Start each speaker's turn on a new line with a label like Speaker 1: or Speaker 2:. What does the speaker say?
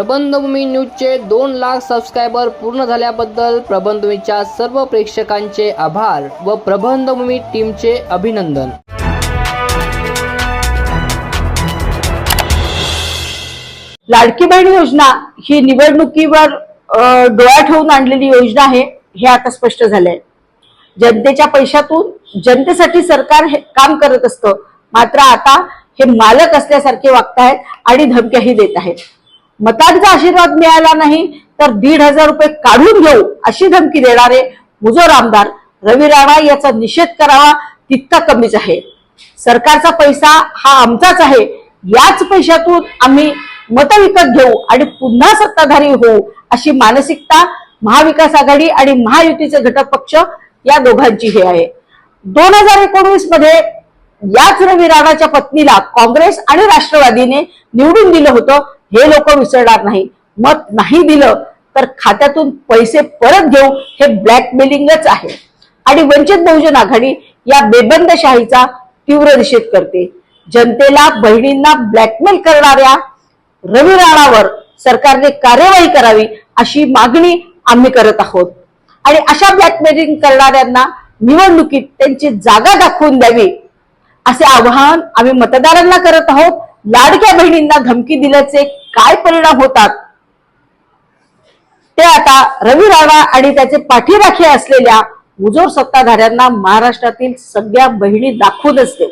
Speaker 1: प्रबंधभूमी न्यूजचे दोन लाख सबस्क्रायबर पूर्ण झाल्याबद्दल प्रबंधभूमीच्या सर्व प्रेक्षकांचे आभार व प्रबंधभूमी टीमचे अभिनंदन.
Speaker 2: लाडकी बहीण योजना ही निवडणुकीवर डोळा ठेवून आणलेली योजना आहे हे आता स्पष्ट झालंय. जनतेच्या पैशातून जनतेसाठी सरकार हे काम करत असतं मात्र आता हे मालक असल्यासारखे वागतायत आणि धमक्याही देत आहेत. मतांचा आशीर्वाद मिळाला नाही तर दीड हजार रुपये काढून घेऊ अशी धमकी देणारे मुजोर आमदार रवी राणा याचा निषेध करावा तितका कमीच आहे. सरकारचा पैसा हा आमचाच आहे. याच पैशातून आम्ही मत विकत घेऊ आणि पुन्हा सत्ताधारी होऊ अशी मानसिकता महाविकास आघाडी आणि महायुतीचे घटक पक्ष या दोघांची हे आहे. दोन हजार एकोणवीसमध्ये याच रवी राणाच्या पत्नीला काँग्रेस आणि राष्ट्रवादीने निवडून दिलं होतं. हे लोक विसरणार नाही. मत नाही दिलं तर खात्यातून पैसे परत घेऊ हे ब्लॅकमेलिंगच आहे. आणि वंचित बहुजन आघाडी या बेबंदशाहीचा तीव्र निषेध करते. जनतेला बहिणींना ब्लॅकमेल करणाऱ्या रवी राणावर सरकारने कार्यवाही करावी अशी मागणी आम्ही करत आहोत. आणि अशा ब्लॅकमेलिंग करणाऱ्यांना निवडणुकीत त्यांची जागा दाखवून द्यावी असे आवाहन आम्ही मतदारांना करत आहोत. लाडक्या बहिणींना धमकी दिल्याचे काय परिणाम होतात? ते आता रवी राणा आणि त्याचे पाठीराखे असलेल्या मुजोर सत्ताधाऱ्यांना महाराष्ट्रातील सगळ्या बहिणी
Speaker 3: दाखवून असते